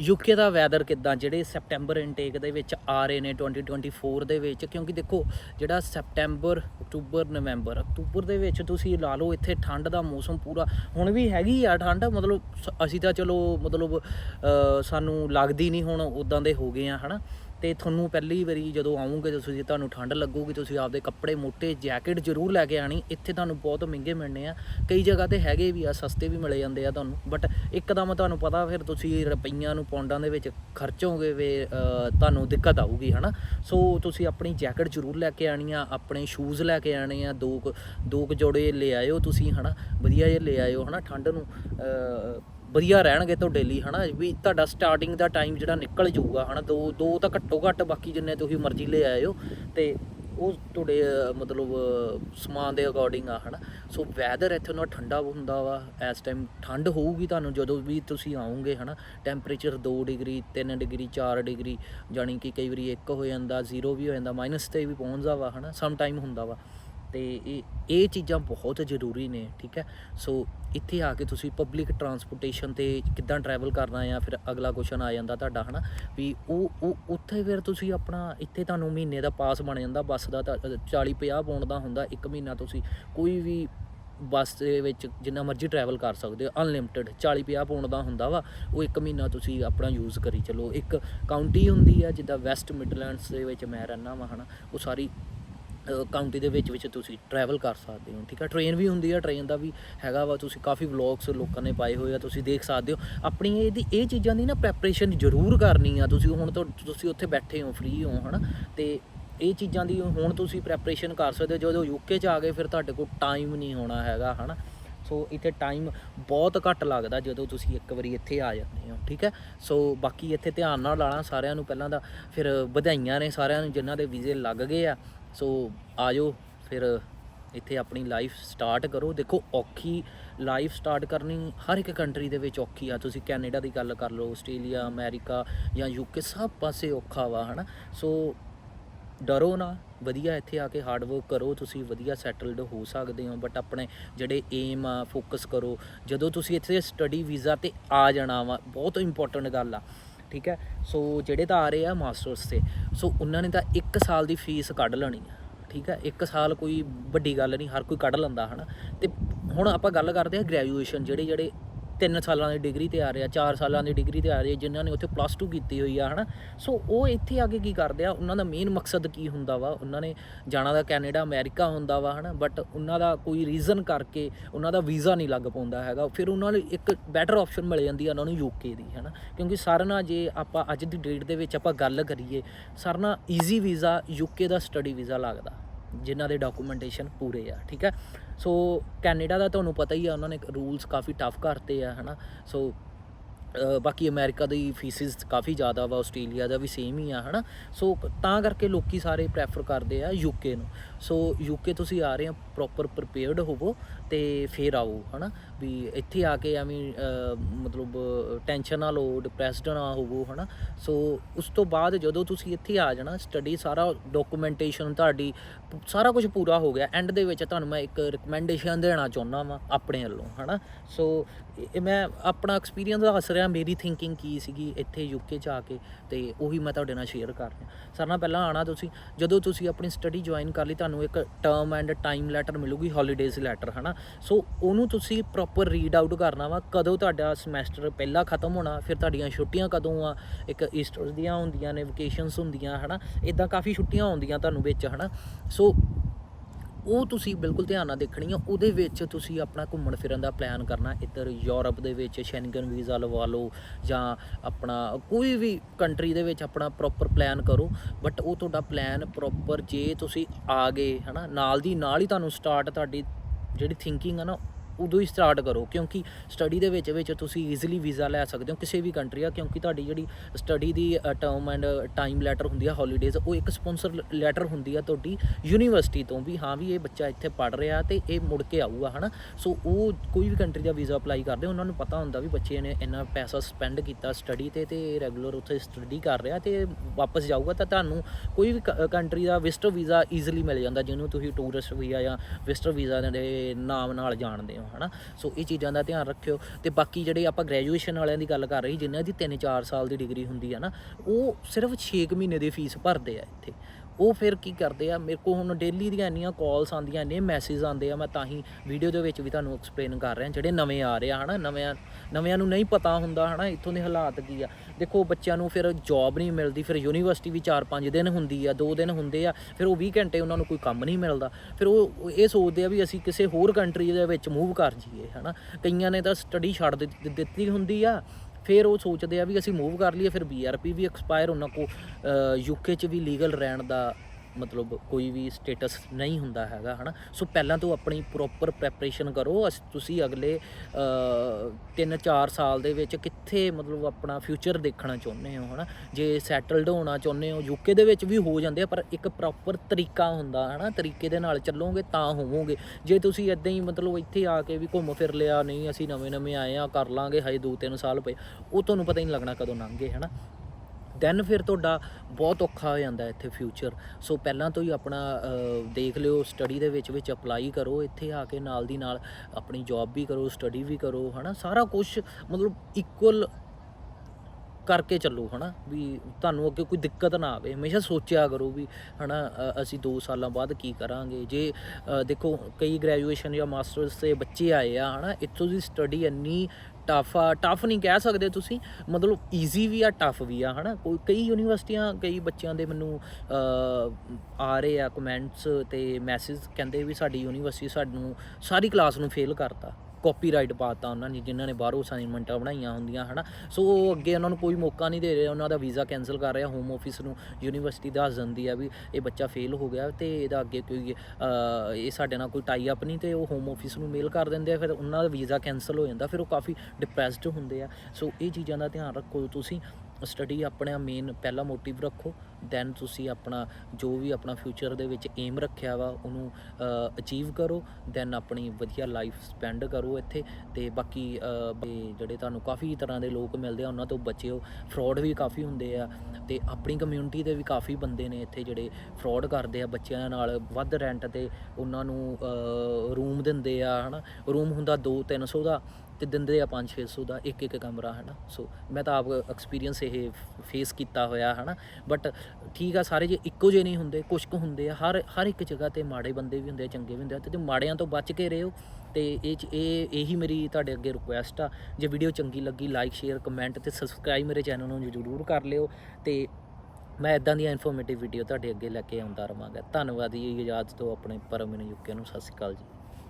UK ਦਾ weather ਕਿੱਦਾਂ? ਜਿਹੜੇ September intake ਦੇ ਵਿੱਚ ਆ ਰਹੇ ਨੇ 2024 ਦੇ ਵਿੱਚ, ਕਿਉਂਕਿ ਦੇਖੋ, ਜਿਹੜਾ ਸੈਪਟੈਂਬਰ ਅਕਤੂਬਰ ਨਵੰਬਰ ਅਕਤੂਬਰ ਦੇ ਵਿੱਚ ਤੁਸੀਂ ਲਾ ਲਓ, ਇੱਥੇ ਠੰਡ ਦਾ ਮੌਸਮ ਪੂਰਾ। ਹੁਣ ਵੀ ਹੈਗੀ ਆ ਠੰਡ, ਮਤਲਬ ਸ- ਅਸੀਂ ਤਾਂ ਚਲੋ, ਮਤਲਬ ਸਾਨੂੰ ਲੱਗਦੀ ਨਹੀਂ ਹੁਣ ਉਦਾਂ ਦੇ ਹੋ ਗਏ ਆ, ਹਨਾ? ਤੇ ਤੁਹਾਨੂੰ ਪਹਿਲੀ ਵਾਰੀ ਜਦੋਂ ਆਉਂਗੇ ਤੁਸੀਂ ਤੁਹਾਨੂੰ ਠੰਡ ਲੱਗੂਗੀ, ਤੁਸੀਂ ਆਪਦੇ ਕੱਪੜੇ ਮੋਟੇ ਜੈਕਟ ਜ਼ਰੂਰ ਲੈ ਕੇ ਆਣੀ ਇੱਥੇ ਤੁਹਾਨੂੰ ਬਹੁਤ ਮਹਿੰਗੇ ਮਿਲਣੇ ਆ। ਕਈ ਜਗ੍ਹਾ ਤੇ ਹੈਗੇ ਵੀ ਆ, ਸਸਤੇ ਵੀ ਮਿਲੇ ਜਾਂਦੇ ਆ ਤੁਹਾਨੂੰ। ਬਟ ਇੱਕਦਮ ਤੁਹਾਨੂੰ ਪਤਾ ਫਿਰ ਤੁਸੀਂ ਰੁਪਈਆਂ ਨੂੰ ਪੌਂਡਾਂ ਦੇ ਵਿੱਚ ਖਰਚੋਗੇ ਵੇ ਤੁਹਾਨੂੰ ਦਿੱਕਤ ਆਊਗੀ, ਹਨਾ? ਸੋ ਤੁਸੀਂ ਆਪਣੀ ਜੈਕਟ ਜ਼ਰੂਰ ਲੈ ਕੇ ਆਣੀ ਆ, ਆਪਣੇ ਸ਼ੂਜ਼ ਲੈ ਕੇ ਆਣੇ ਆ, ਦੋ ਕੁ- ਦੋ ਕੁ ਜੋੜੇ ਲੈ ਆਇਓ ਤੁਸੀਂ, ਹਨਾ? ਵਧੀਆ ਜਿਹੇ ਲੈ ਆਇਓ, ਹਨਾ? ਠੰਡ ਨੂੰ ਵਧੀਆ ਰਹਿਣਗੇ ਤੁਹਾਡੇ ਲਈ ਹਨਾ, ਵੀ ਤੁਹਾਡਾ ਸਟਾਰਟਿੰਗ ਦਾ ਟਾਈਮ ਜਿਹੜਾ ਨਿਕਲ ਜਾਊਗਾ, ਹਨਾ, ਦੋ ਦੋ ਤਾਂ ਘੱਟੋ ਘੱਟ ਬਾਕੀ ਜਿੰਨੇ ਤੁਸੀਂ ਮਰਜ਼ੀ ਲੈ ਆਇਓ ਤੇ ਉਹ ਤੁਹਾਡੇ, ਮਤਲਬ, ਸਮਾਨ ਦੇ ਅਕੋਰਡਿੰਗ ਆ, ਹਨਾ। ਸੋ ਵੈਦਰ ਇੱਥੇ ਨਾ ਠੰਡਾ ਹੁੰਦਾ ਵਾ, ਇਸ ਟਾਈਮ ਠੰਡ ਹੋਊਗੀ ਤੁਹਾਨੂੰ ਜਦੋਂ ਵੀ ਤੁਸੀਂ ਆਓਗੇ ਹਨਾ। ਟੈਂਪਰੇਚਰ 2 ਡਿਗਰੀ 3 ਡਿਗਰੀ 4 ਡਿਗਰੀ, ਜਾਣੀ ਕਿ ਕਈ ਵਾਰੀ 1 ਹੋ ਜਾਂਦਾ 0 ਵੀ ਹੋ ਜਾਂਦਾ ਮਾਈਨਸ ਤੇ ਵੀ ਪਹੁੰਚਦਾ ਵਾ, ਹਨਾ ਸਮ ਟਾਈਮ ਹੁੰਦਾ ਵਾ। ਤੇ ਇਹ ਇਹ ਚੀਜ਼ਾਂ ਬਹੁਤ ਜ਼ਰੂਰੀ ਨੇ, ਠੀਕ ਹੈ? ਸੋ ਇੱਥੇ ਆ ਕੇ ਤੁਸੀਂ ਪਬਲਿਕ ਟਰਾਂਸਪੋਰਟੇਸ਼ਨ ਤੇ ਕਿੱਦਾਂ ਟਰੈਵਲ ਕਰਨਾ ਆ ਫਿਰ ਅਗਲਾ ਕੁਐਸਚਨ ਆ ਜਾਂਦਾ ਤੁਹਾਡਾ, ਹਨਾ? ਵੀ ਉਹ ਉਹ, ਉੱਥੇ ਫਿਰ ਤੁਸੀਂ ਆਪਣਾ, ਇੱਥੇ ਤੁਹਾਨੂੰ ਮਹੀਨੇ ਦਾ ਪਾਸ ਬਣ ਜਾਂਦਾ, ਬੱਸ ਦਾ ਤਾਂ 40 50 ਪਾਉਂਡ ਦਾ ਹੁੰਦਾ, ਇੱਕ ਮਹੀਨਾ ਤੁਸੀਂ ਕੋਈ ਵੀ ਬੱਸ ਦੇ ਵਿੱਚ ਜਿੰਨਾ ਮਰਜ਼ੀ ਟਰੈਵਲ ਕਰ ਸਕਦੇ ਹੋ ਅਨਲਿਮਟਿਡ 40 50 ਪਾਉਂਡ ਦਾ ਹੁੰਦਾ ਵਾ, ਉਹ ਇੱਕ ਮਹੀਨਾ ਤੁਸੀਂ ਆਪਣਾ ਯੂਜ਼ ਕਰੀ ਚਲੋ। ਇੱਕ ਕਾਉਂਟੀ ਹੁੰਦੀ ਆ, ਜਿੱਦਾਂ ਵੈਸਟ ਮਿਡਲੈਂਡਸ ਦੇ ਵਿੱਚ ਮੈਂ ਰਹਿਣਾ ਵਾ, ਹਨਾ? ਉਹ ਸਾਰੀ ਕਾਉਂਟੀ ਦੇ ਵਿੱਚ ਵਿੱਚ ਤੁਸੀਂ ਟਰੈਵਲ ਕਰ ਸਕਦੇ ਹੋ, ਠੀਕ ਆ? ਟ੍ਰੇਨ ਵੀ ਹੁੰਦੀ ਆ ਟ੍ਰੇਨ ਦਾ ਵੀ ਹੈਗਾ ਵਾ, ਤੁਸੀਂ ਕਾਫੀ ਵਲੌਗਸ ਲੋਕਾਂ ਨੇ ਪਾਏ ਹੋਏ ਆ, ਤੁਸੀਂ ਦੇਖ ਸਕਦੇ ਹੋ। ਆਪਣੀ ਇਹਦੀ ਇਹ ਚੀਜ਼ਾਂ ਦੀ ਨਾ ਪ੍ਰੈਪਰੇਸ਼ਨ ਜ਼ਰੂਰ ਕਰਨੀ ਆ, ਤੁਸੀਂ ਹੁਣ ਤੋਂ ਤੁਸੀਂ ਉੱਥੇ ਬੈਠੇ ਹੋ ਫ੍ਰੀ ਹੋ, ਹਨਾ? ਤੇ ਇਹ ਚੀਜ਼ਾਂ ਦੀ ਹੁਣ ਤੁਸੀਂ ਪ੍ਰੈਪਰੇਸ਼ਨ ਕਰ ਸਕਦੇ ਹੋ, ਜਦੋਂ ਯੂਕੇ ਚ ਆ ਗਏ, ਫਿਰ ਤੁਹਾਡੇ ਕੋਲ ਟਾਈਮ ਨਹੀਂ ਹੋਣਾ ਹੈਗਾ, ਹਨਾ? ਸੋ ਇੱਥੇ ਟਾਈਮ ਬਹੁਤ ਘੱਟ ਲੱਗਦਾ ਜਦੋਂ ਤੁਸੀਂ ਇੱਕ ਵਾਰੀ ਇੱਥੇ ਆ ਜਾਂਦੇ ਹੋ, ਠੀਕ ਹੈ ਸੋ ਬਾਕੀ ਇੱਥੇ ਧਿਆਨ ਨਾਲ ਲਾਣਾ ਸਾਰਿਆਂ ਨੂੰ, ਪਹਿਲਾਂ ਤਾਂ ਫਿਰ ਵਧਾਈਆਂ ਨੇ ਸਾਰਿਆਂ ਨੂੰ, ਜਿਨ੍ਹਾਂ ਦੇ ਵੀਜ਼ੇ ਲੱਗ ਗਏ ਆ। ਸੋ ਆਜੋ ਫਿਰ ਇੱਥੇ ਆਪਣੀ ਲਾਈਫ ਸਟਾਰਟ ਕਰੋ। ਦੇਖੋ, ਔਖੀ ਲਾਈਫ ਸਟਾਰਟ ਕਰਨੀ ਹਰ ਇੱਕ ਕੰਟਰੀ ਦੇ ਵਿੱਚ ਔਖੀ ਆ। ਤੁਸੀਂ ਕੈਨੇਡਾ ਦੀ ਗੱਲ ਕਰ ਲਓ, ਆਸਟ੍ਰੇਲੀਆ, ਅਮਰੀਕਾ ਜਾਂ ਯੂਕੇ ਸਭ ਪਾਸੇ ਔਖਾ ਵਾ, ਹਨਾ? ਸੋ ਡਰੋ ਨਾ, ਵਧੀਆ ਇੱਥੇ ਆ ਕੇ ਹਾਰਡ ਵਰਕ ਕਰੋ, ਤੁਸੀਂ ਵਧੀਆ ਸੈਟਲਡ ਹੋ ਸਕਦੇ ਹੋ ਬਟ ਆਪਣੇ ਜਿਹੜੇ ਏਮ ਆ ਫੋਕਸ ਕਰੋ। ਜਦੋਂ ਤੁਸੀਂ ਇੱਥੇ ਸਟੱਡੀ ਵੀਜ਼ਾ ਤੇ ਆ ਜਾਣਾ ਵਾ, ਬਹੁਤ ਇੰਪੋਰਟੈਂਟ ਗੱਲ ਆ। ਠੀਕ ਹੈ? ਸੋ ਜਿਹੜੇ ਤਾਂ ਆ ਰਹੇ ਆ ਮਾਸਟਰਸ ਤੇ ਸੋ ਉਹਨਾਂ ਨੇ ਤਾਂ 1 ਸਾਲ ਦੀ ਫੀਸ ਕੱਢ ਲੈਣੀ ਆ, ਠੀਕ ਹੈ? 1 ਸਾਲ ਕੋਈ ਵੱਡੀ ਗੱਲ ਨਹੀਂ, ਹਰ ਕੋਈ ਕੱਢ ਲੈਂਦਾ, ਹਨਾ? ਤੇ ਹੁਣ ਆਪਾਂ ਗੱਲ ਕਰਦੇ ਆ ਗ੍ਰੈਜੂਏਸ਼ਨ ਜਿਹੜੇ ਜਿਹੜੇ 3 ਸਾਲਾਂ ਦੀ ਡਿਗਰੀ ਤੇ ਆ ਰਹੇ ਆ 4 ਸਾਲਾਂ ਦੀ ਡਿਗਰੀ ਤੇ ਆ ਰਹੇ ਆ ਜਿਨ੍ਹਾਂ ਨੇ ਉੱਥੇ ਪਲੱਸ 2 ਕੀਤੀ ਹੋਈ ਆ, ਹਨਾ? ਸੋ ਉਹ ਇੱਥੇ ਆ ਕੇ ਕੀ ਕਰਦੇ ਆ, ਉਹਨਾਂ ਦਾ ਮੇਨ ਮਕਸਦ ਕੀ ਹੁੰਦਾ ਵਾ? ਉਹਨਾਂ ਨੇ ਜਾਣਾ ਦਾ ਕੈਨੇਡਾ, ਅਮਰੀਕਾ ਹੁੰਦਾ ਵਾ, ਹਨਾ? ਬਟ ਉਹਨਾਂ ਦਾ ਕੋਈ ਰੀਜ਼ਨ ਕਰਕੇ ਉਹਨਾਂ ਦਾ ਵੀਜ਼ਾ ਨਹੀਂ ਲੱਗ ਪਾਉਂਦਾ ਹੈਗਾ। ਫਿਰ ਉਹਨਾਂ ਲਈ ਇੱਕ ਬੈਟਰ ਆਪਸ਼ਨ ਮਿਲ ਜਾਂਦੀ ਆ ਉਹਨਾਂ ਨੂੰ ਯੂਕੇ ਦੀ, ਹਨਾ? ਕਿਉਂਕਿ ਸਾਰਿਆਂ ਨਾਲ ਜੇ ਆਪਾਂ ਅੱਜ ਦੀ ਡੇਟ ਦੇ ਵਿੱਚ ਆਪਾਂ ਗੱਲ ਕਰੀਏ ਸਾਰਿਆਂ ਨਾਲ ਈਜ਼ੀ ਵੀਜ਼ਾ ਯੂਕੇ ਦਾ ਸਟੱਡੀ ਵੀਜ਼ਾ ਲੱਗਦਾ, ਜਿਨ੍ਹਾਂ ਦੇ ਡਾਕੂਮੈਂਟੇਸ਼ਨ ਪੂਰੇ ਆ, ਠੀਕ ਹੈ ਸੋ ਕੈਨੇਡਾ ਦਾ ਤੁਹਾਨੂੰ ਪਤਾ ਹੀ ਆ, ਉਹਨਾਂ ਨੇ ਰੂਲਸ ਕਾਫੀ ਟਫ ਕਰਤੇ ਆ, ਹਨਾ? ਸੋ ਬਾਕੀ ਅਮਰੀਕਾ ਦੀ ਫੀਸਿਸ ਕਾਫੀ ਜ਼ਿਆਦਾ ਵਾ, ਆਸਟ੍ਰੇਲੀਆ ਦਾ ਵੀ ਸੇਮ ਹੀ ਆ, ਹਨਾ? ਸੋ ਤਾਂ ਕਰਕੇ ਲੋਕੀ ਸਾਰੇ ਪ੍ਰੈਫਰ ਕਰਦੇ ਆ ਯੂਕੇ ਨੂੰ। ਸੋ ਯੂਕੇ ਤੁਸੀਂ ਆ ਰਹੇ ਆ ਪ੍ਰੋਪਰ ਪ੍ਰਿਪੇਅਰਡ ਹੋਵੋ ਤੇ ਫੇਰ ਆਓ, ਹਨਾ? ਵੀ ਇੱਥੇ ਆ ਕੇ ਐਵੇਂ ਮਤਲਬ ਟੈਨਸ਼ਨ ਨਾ ਲਓ ਡਿਪਰੈਸਡ ਨਾ ਹੋਵੋ, ਹਨਾ? ਸੋ ਉਸ ਤੋਂ ਬਾਅਦ ਜਦੋਂ ਤੁਸੀਂ ਇੱਥੇ ਆ ਜਾਣਾ ਸਟੱਡੀ ਸਾਰਾ ਡਾਕੂਮੈਂਟੇਸ਼ਨ ਤੁਹਾਡੀ, ਸਾਰਾ ਕੁਝ ਪੂਰਾ ਹੋ ਗਿਆ। ਐਂਡ ਦੇ ਵਿੱਚ ਤੁਹਾਨੂੰ ਮੈਂ ਇੱਕ ਰਿਕਮੈਂਡੇਸ਼ਨ ਦੇਣਾ ਚਾਹੁੰਦਾ ਵਾਂ, ਆਪਣੇ ਵੱਲੋਂ, ਹਨਾ? ਸੋ ਇਹ ਮੈਂ ਆਪਣਾ ਐਕਸਪੀਰੀਅੰਸ ਦੱਸ ਰਿਹਾ, ਮੇਰੀ ਥਿੰਕਿੰਗ ਕੀ ਸੀਗੀ ਇੱਥੇ ਯੂਕੇ ਚ ਆ ਕੇ ਤੇ ਉਹੀ ਮੈਂ ਤੁਹਾਡੇ ਨਾਲ ਸ਼ੇਅਰ ਕਰ ਰਿਹਾ। ਸਾਰਿਆਂ ਨਾਲ ਪਹਿਲਾਂ ਆਣਾ ਤੁਸੀਂ, ਜਦੋਂ ਤੁਸੀਂ ਆਪਣੀ ਸਟੱਡੀ ਜੁਆਇਨ ਕਰ ਲਈ, ਤੁਹਾਨੂੰ ਇੱਕ ਟਰਮ ਐਂਡ ਟਾਈਮ ਲੈਟਰ ਮਿਲੂਗੀ ਹੌਲੀਡੇਜ਼ ਲੈਟਰ ਹਨਾ? ਸੋ ਉਹਨੂੰ ਤੁਸੀਂ ਪ੍ਰੋਪਰ ਰੀਡ ਆਊਟ ਕਰਨਾ ਵਾ, ਕਦੋਂ ਤੁਹਾਡਾ ਸਮੈਸਟਰ ਪਹਿਲਾਂ ਖਤਮ ਹੋਣਾ, ਫਿਰ ਤੁਹਾਡੀਆਂ ਛੁੱਟੀਆਂ ਕਦੋਂ ਆ? ਇੱਕ ਈਸਟਰ ਦੀਆਂ ਹੁੰਦੀਆਂ ਨੇ ਵਕੇਸ਼ਨਸ ਹੁੰਦੀਆਂ, ਹਨਾ? ਇਦਾਂ ਕਾਫੀ ਛੁੱਟੀਆਂ ਆਉਂਦੀਆਂ ਤੁਹਾਨੂੰ ਵਿੱਚ, ਹਨਾ? ਸੋ ਉਹ ਤੁਸੀਂ ਬਿਲਕੁਲ ਧਿਆਨ ਨਾਲ ਦੇਖਣੀ ਆ, ਉਹਦੇ ਵਿੱਚ ਤੁਸੀਂ ਆਪਣਾ ਘੁੰਮਣ ਫਿਰਨ ਦਾ ਪਲਾਨ ਕਰਨਾ, ਇੱਧਰ ਯੂਰਪ ਦੇ ਵਿੱਚ ਸ਼ੈਂਗਨ ਵੀਜ਼ਾ ਲਵਾ ਲਓ ਜਾਂ ਆਪਣਾ ਕੋਈ ਵੀ ਕੰਟਰੀ ਦੇ ਵਿੱਚ ਆਪਣਾ ਪ੍ਰੋਪਰ ਪਲਾਨ ਕਰੋ ਬਟ ਉਹ ਤੁਹਾਡਾ ਪਲਾਨ ਪ੍ਰੋਪਰ ਜੇ ਤੁਸੀਂ ਆ ਗਏ, ਹਨਾ, ਨਾਲ ਦੀ ਨਾਲ ਹੀ ਤੁਹਾਨੂੰ ਸਟਾਰਟ ਤੁਹਾਡੀ ਜਿਹੜੀ ਥਿੰਕਿੰਗ ਆ ਨਾ ਉਦੋਂ ਹੀ ਸਟਾਰਟ ਕਰੋ, ਕਿਉਂਕਿ ਸਟੱਡੀ ਦੇ ਵਿੱਚ ਵਿੱਚ ਤੁਸੀਂ ਈਜ਼ੀਲੀ ਵੀਜ਼ਾ ਲੈ ਸਕਦੇ ਹੋ ਕਿਸੇ ਵੀ ਕੰਟਰੀ ਆ ਕਿਉਂਕਿ ਤੁਹਾਡੀ ਜਿਹੜੀ ਸਟੱਡੀ ਦੀ ਟਰਮ ਐਂਡ ਟਾਈਮ ਲੈਟਰ ਹੁੰਦੀ ਆ ਹੌਲੀਡੇਜ਼ ਉਹ ਇੱਕ ਸਪਾਂਸਰ ਲੈਟਰ ਹੁੰਦੀ ਆ ਤੁਹਾਡੀ ਯੂਨੀਵਰਸਿਟੀ ਤੋਂ ਵੀ, ਹਾਂ ਵੀ ਇਹ ਬੱਚਾ ਇੱਥੇ ਪੜ ਰਿਹਾ ਤੇ ਇਹ ਮੁੜ ਕੇ ਆਊਗਾ, ਹਨਾ? ਸੋ ਉਹ ਕੋਈ ਵੀ ਕੰਟਰੀ ਦਾ ਵੀਜ਼ਾ ਅਪਲਾਈ ਕਰਦੇ, ਉਹਨਾਂ ਨੂੰ ਪਤਾ ਹੁੰਦਾ ਵੀ ਬੱਚੇ ਨੇ ਇੰਨਾ ਪੈਸਾ ਸਪੈਂਡ ਕੀਤਾ ਸਟੱਡੀ ਤੇ ਤੇ ਰੈਗੂਲਰ ਉੱਥੇ ਸਟੱਡੀ ਕਰ ਰਿਹਾ ਤੇ ਵਾਪਸ ਜਾਊਗਾ, ਤਾਂ ਤੁਹਾਨੂੰ ਕੋਈ ਵੀ ਕੰਟਰੀ ਦਾ ਵਿਜ਼ਟਰ ਵੀਜ਼ਾ ਈਜ਼ੀਲੀ ਮਿਲ ਜਾਂਦਾ, ਜਿਹਨੂੰ ਤੁਸੀਂ ਟੂਰਿਸਟ ਵੀਜ਼ਾ ਜਾਂ ਵਿਜ਼ਟਰ ਵੀਜ਼ਾ ਦੇ ਨਾਮ ਨਾਲ ਜਾਣਦੇ ਹੋ। ਹਨਾ? ਸੋ ਇਹ ਚੀਜ਼ਾਂ ਦਾ ਧਿਆਨ ਰੱਖਿਓ। ਤੇ ਬਾਕੀ ਜਿਹੜੇ ਆਪਾਂ ਗ੍ਰੈਜੂਏਸ਼ਨ ਵਾਲਿਆਂ ਦੀ ਗੱਲ ਕਰ ਰਹੀ, ਜਿਨ੍ਹਾਂ ਦੀ 3-4 ਸਾਲ ਦੀ ਡਿਗਰੀ ਹੁੰਦੀ ਹੈ ਨਾ, ਉਹ ਸਿਰਫ 6 ਮਹੀਨੇ ਦੀ ਫੀਸ ਭਰਦੇ ਆ ਇੱਥੇ। ਉਹ ਫਿਰ ਕੀ ਕਰਦੇ ਆ, ਮੇਰੇ ਕੋਲ ਹੁਣ ਡੇਲੀ ਦੀਆਂ ਇੰਨੀਆਂ ਕਾਲਸ ਆਉਂਦੀਆਂ ਨੇ ਮੈਸੇਜ ਆਉਂਦੇ ਆ, ਮੈਂ ਤਾਂ ਹੀ ਵੀਡੀਓ ਦੇ ਵਿੱਚ ਵੀ ਤੁਹਾਨੂੰ ਐਕਸਪਲੇਨ ਕਰ ਰਿਹਾ, ਜਿਹੜੇ ਨਵੇਂ ਆ ਰਹੇ ਆ, ਹਨਾ, ਨਵਿਆਂ ਨਵਿਆਂ ਨੂੰ ਨਹੀਂ ਪਤਾ ਹੁੰਦਾ, ਹਨਾ, ਇੱਥੋਂ ਦੇ ਹਾਲਾਤ ਕੀ ਆ। ਦੇਖੋ, ਬੱਚਿਆਂ ਨੂੰ ਫਿਰ ਜੌਬ ਨਹੀਂ ਮਿਲਦੀ, ਫਿਰ ਯੂਨੀਵਰਸਿਟੀ ਵੀ 4-5 ਦਿਨ ਹੁੰਦੀ ਆ 2 ਦਿਨ ਹੁੰਦੇ ਆ, ਫਿਰ ਉਹ 20 ਘੰਟੇ ਉਹਨਾਂ ਨੂੰ ਕੋਈ ਕੰਮ ਨਹੀਂ ਮਿਲਦਾ। ਫਿਰ ਉਹ ਇਹ ਸੋਚਦੇ ਆ ਵੀ ਅਸੀਂ ਕਿਸੇ ਹੋਰ ਕੰਟਰੀ ਦੇ ਵਿੱਚ ਮੂਵ ਕਰ ਜਾਈਏ, ਹਨਾ। ਕਈਆਂ ਨੇ ਤਾਂ ਸਟੱਡੀ ਛੱਡ ਦਿੱਤੀ ਦਿੱਤੀ ਹੁੰਦੀ ਆ ਫਿਰ ਉਹ ਸੋਚਦੇ ਆ ਵੀ ਅਸੀਂ ਮੂਵ ਕਰ ਲਈਏ, ਫਿਰ ਬੀਆਰਪੀ ਵੀ ਐਕਸਪਾਇਰ ਉਹਨਾਂ ਕੋ ਯੂਕੇ ਚ ਵੀ ਲੀਗਲ ਰਹਿਣ ਦਾ ਮਤਲਬ ਕੋਈ ਵੀ ਸਟੇਟਸ ਨਹੀਂ ਹੁੰਦਾ ਹੈਗਾ, ਹਨਾ? ਸੋ ਪਹਿਲਾਂ ਤੋਂ ਆਪਣੀ ਪ੍ਰੋਪਰ ਪ੍ਰੈਪਰੇਸ਼ਨ ਕਰੋ। ਅਸ, ਤੁਸੀਂ ਅਗਲੇ 3-4 ਸਾਲ ਦੇ ਵਿੱਚ ਕਿੱਥੇ ਮਤਲਬ ਆਪਣਾ ਫਿਊਚਰ ਦੇਖਣਾ ਚਾਹੁੰਦੇ ਹੋ, ਹਨਾ? ਜੇ ਸੈਟਲਡ ਹੋਣਾ ਚਾਹੁੰਦੇ ਹੋ ਯੂਕੇ ਦੇ ਵਿੱਚ ਵੀ ਹੋ ਜਾਂਦੇ ਆ, ਪਰ ਇੱਕ ਪ੍ਰੋਪਰ ਤਰੀਕਾ ਹੁੰਦਾ, ਹਨਾ? ਤਰੀਕੇ ਦੇ ਨਾਲ ਚੱਲੋਗੇ ਤਾਂ ਹੋਵੋਗੇ। ਜੇ ਤੁਸੀਂ ਇਦਾਂ ਹੀ ਮਤਲਬ ਇੱਥੇ ਆ ਕੇ ਵੀ ਘੁੰਮ ਫਿਰ ਲਿਆ, ਨਹੀਂ, ਅਸੀਂ ਨਵੇਂ ਨਵੇਂ ਆਏ ਆ, ਕਰ ਲਾਂਗੇ, ਹਜੇ 2-3 ਸਾਲ ਪਏ, ਉਹ ਤੁਹਾਨੂੰ ਪਤਾ ਹੀ ਨਹੀਂ ਲੱਗਣਾ ਕਦੋਂ ਲੰਘ ਹਨਾ? ਦੈਨ ਫਿਰ ਤੁਹਾਡਾ ਬਹੁਤ ਔਖਾ ਹੋ ਜਾਂਦਾ ਇੱਥੇ ਫਿਊਚਰ ਸੋ ਪਹਿਲਾਂ ਤੋਂ ਹੀ ਆਪਣਾ ਦੇਖ ਲਿਓ ਸਟੱਡੀ ਦੇ ਵਿੱਚ ਵਿੱਚ ਅਪਲਾਈ ਕਰੋ, ਇੱਥੇ ਆ ਕੇ ਨਾਲ ਦੀ ਨਾਲ ਆਪਣੀ ਜੌਬ ਵੀ ਕਰੋ ਸਟੱਡੀ ਵੀ ਕਰੋ, ਹਨਾ, ਸਾਰਾ ਕੁਝ ਮਤਲਬ ਇਕੁਅਲ ਕਰਕੇ ਚੱਲੋ ਹਨਾ? ਵੀ ਤੁਹਾਨੂੰ ਅੱਗੇ ਕੋਈ ਦਿੱਕਤ ਨਾ ਆਵੇ। ਹਮੇਸ਼ਾ ਸੋਚਿਆ ਕਰੋ ਵੀ ਹਨਾ ਅ, ਅਸੀਂ 2 ਸਾਲਾਂ ਬਾਅਦ ਕੀ ਕਰਾਂਗੇ? ਜੇ ਦੇਖੋ ਕਈ ਗ੍ਰੈਜੂਏਸ਼ਨ ਜਾਂ ਮਾਸਟਰਸ ਦੇ ਬੱਚੇ ਆਏ ਆ ਹਨਾ ਇੱਥੋਂ ਦੀ ਸਟੱਡੀ ਇੰਨੀ ਟਫ ਆ ਟਫ ਨਹੀਂ ਕਹਿ ਸਕਦੇ ਤੁਸੀਂ ਮਤਲਬ ਈਜ਼ੀ ਵੀ ਆ ਟਫ ਵੀ ਆ ਹਨਾ? ਕੋਈ ਕਈ ਯੂਨੀਵਰਸਿਟੀਆਂ ਕਈ ਬੱਚਿਆਂ ਦੇ ਮੈਨੂੰ ਆ ਰਹੇ ਆ ਕਮੈਂਟਸ ਤੇ ਮੈਸੇਜ ਕਹਿੰਦੇ ਵੀ ਸਾਡੀ ਯੂਨੀਵਰਸਿਟੀ ਸਾਨੂੰ ਸਾਰੀ ਕਲਾਸ ਨੂੰ ਫੇਲ ਕਰਤਾ। ਕਾਪੀਰਾਈਟ ਪਾਤਾ ਉਹਨਾਂ ਨੇ, ਜਿਨ੍ਹਾਂ ਨੇ ਬਾਹਰੋਂ ਅਸਾਈਨਮੈਂਟਾਂ ਬਣਾਈਆਂ ਹੁੰਦੀਆਂ, ਹਨਾ? ਸੋ ਉਹ ਅੱਗੇ ਉਹਨਾਂ ਨੂੰ ਕੋਈ ਮੌਕਾ ਨਹੀਂ ਦੇ ਰਿਹਾ, ਉਹਨਾਂ ਦਾ ਵੀਜ਼ਾ ਕੈਨਸਲ ਕਰ ਰਿਹਾ ਹੋਮ ਆਫਿਸ ਨੂੰ ਯੂਨੀਵਰਸਿਟੀ ਦੱਸ ਦਿੰਦੀ ਆ ਵੀ ਇਹ ਬੱਚਾ ਫੇਲ ਹੋ ਗਿਆ ਤੇ ਇਹਦਾ ਅੱਗੇ ਕੋਈ ਇਹ ਸਾਡੇ ਨਾਲ ਕੋਈ ਟਾਈ ਅਪ ਨਹੀਂ ਤੇ ਉਹ ਹੋਮ ਆਫਿਸ ਨੂੰ ਮੇਲ ਕਰ ਦਿੰਦੇ ਆ, ਫਿਰ ਉਹਨਾਂ ਦਾ ਵੀਜ਼ਾ ਕੈਨਸਲ ਹੋ ਜਾਂਦਾ, ਫਿਰ ਉਹ ਕਾਫੀ ਡਿਪਰੈਸਡ ਹੁੰਦੇ ਆ। ਸੋ ਇਹ ਚੀਜ਼ਾਂ ਦਾ ਧਿਆਨ ਰੱਖੋ ਤੁਸੀਂ ਸਟੱਡੀ ਆਪਣਾ ਮੇਨ ਪਹਿਲਾ ਮੋਟਿਵ ਰੱਖੋ ਦੈਨ ਤੁਸੀਂ ਆਪਣਾ, ਜੋ ਵੀ ਆਪਣਾ ਫਿਊਚਰ ਦੇ ਵਿੱਚ ਏਮ ਰੱਖਿਆ ਵਾ, ਉਹਨੂੰ ਅਚੀਵ ਕਰੋ, ਦੈਨ ਆਪਣੀ ਵਧੀਆ ਲਾਈਫ ਸਪੈਂਡ ਕਰੋ ਇੱਥੇ, ਤੇ ਬਾਕੀ ਵੀ ਜਿਹੜੇ ਤੁਹਾਨੂੰ ਕਾਫੀ ਤਰ੍ਹਾਂ ਦੇ ਲੋਕ ਮਿਲਦੇ ਆ, ਉਹਨਾਂ ਤੋਂ ਬਚਿਓ। ਫਰਾਡ ਵੀ ਕਾਫੀ ਹੁੰਦੇ ਆ, ਤੇ ਆਪਣੀ ਕਮਿਊਨਿਟੀ ਦੇ ਵੀ ਕਾਫੀ ਬੰਦੇ ਨੇ ਇੱਥੇ ਜਿਹੜੇ ਫਰਾਡ ਕਰਦੇ ਆ, ਬੱਚਿਆਂ ਨਾਲ ਵੱਧ ਰੈਂਟ ਤੇ ਉਹਨਾਂ ਨੂੰ ਰੂਮ ਦਿੰਦੇ ਆ, ਹਨਾ। ਰੂਮ ਹੁੰਦਾ 2 300 ਦਾ, ਤੇ ਦਿੰਦੇ ਆ 5 600 ਦਾ, ਇੱਕ ਇੱਕ ਕਮਰਾ, ਹਨਾ। ਸੋ ਮੈਂ ਤਾਂ ਆਪ ਐਕਸਪੀਰੀਅੰਸ ਇਹ ਫੇਸ ਕੀਤਾ ਹੋਇਆ, ਹਨਾ। ਬਟ ਠੀਕ ਆ, ਸਾਰੇ ਜੇ ਇੱਕੋ ਜਿਹੇ ਨਹੀਂ ਹੁੰਦੇ ਕੁਝ ਕੁ ਹੁੰਦੇ ਆ, ਹਰ ਹਰ ਇੱਕ ਜਗ੍ਹਾ ਤੇ ਮਾੜੇ ਬੰਦੇ ਵੀ ਹੁੰਦੇ ਆ, ਚੰਗੇ ਵੀ ਹੁੰਦੇ ਆ, ਤੇ ਜੇ ਮਾੜਿਆਂ ਤੋਂ ਬਚ ਕੇ ਰਹੋ, ਤੇ ਇਹ 'ਚ- ਇਹ, ਇਹੀ ਮੇਰੀ ਤੁਹਾਡੇ ਅੱਗੇ ਰਿਕੁਐਸਟ ਆ। ਜੇ ਵੀਡੀਓ ਚੰਗੀ ਲੱਗੀ ਲਾਈਕ ਸ਼ੇਅਰ ਕਮੈਂਟ ਤੇ ਸਬਸਕ੍ਰਾਈਬ ਮੇਰੇ ਚੈਨਲ ਨੂੰ ਜ਼ਰੂਰ ਕਰ ਲਿਓ, ਤੇ ਮੈਂ ਇਦਾਂ ਦੀਆਂ ਇਨਫੋਰਮੇਟਿਵ ਵੀਡੀਓ ਤੁਹਾਡੇ ਅੱਗੇ ਲੈ ਕੇ ਆਉਂਦਾ ਰਵਾਂਗਾ। ਧੰਨਵਾਦ ਜੀ ਇਜਾਜ਼ਤ ਤੋਂ ਆਪਣੇ ਪਰਮ ਯੂਕੇ ਨੂੰ, ਸਤਿ ਸ਼੍ਰੀ ਅਕਾਲ ਜੀ।